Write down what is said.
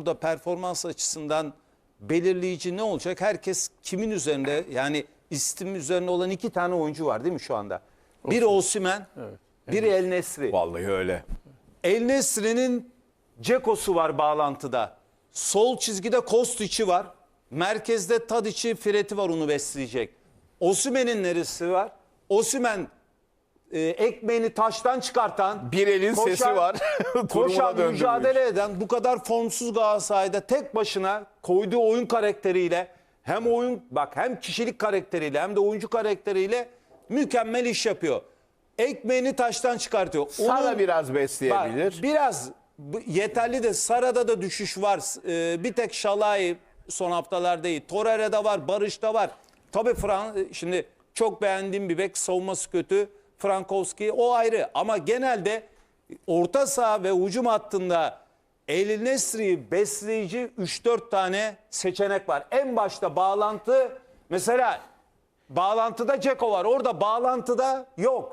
burada performans açısından belirleyici ne olacak? Herkes kimin üzerinde yani istim üzerine olan iki tane oyuncu var değil mi şu anda? Biri Osimhen, biri El Nesri. Vallahi öyle. El Nesri'nin Ceko'su var bağlantıda. Sol çizgide Kostiç'i var. Merkezde Tadiç'i, Fred'i var onu besleyecek. Osimhen'in neresi var? Osimhen e, ekmeğini taştan çıkartan, Bir elin sesi var. Koşan, mücadele eden bu kadar formsuz Galatasaray'da tek başına koyduğu oyun karakteriyle hem oyun bak hem kişilik karakteriyle hem de oyuncu karakteriyle mükemmel iş yapıyor. Ekmeğini taştan çıkartıyor. Sana Onun- biraz besleyebilir. Bak, biraz yeterli de Sara'da da düşüş var. Ee, bir tek Şalay son haftalar değil. Torreira'da var, Barış'ta var. Tabii Fran şimdi çok beğendiğim bir bek savunması kötü. Frankowski o ayrı ama genelde orta saha ve hücum hattında El Nesri'yi besleyici 3-4 tane seçenek var. En başta bağlantı mesela bağlantıda Ceko var. Orada bağlantıda yok.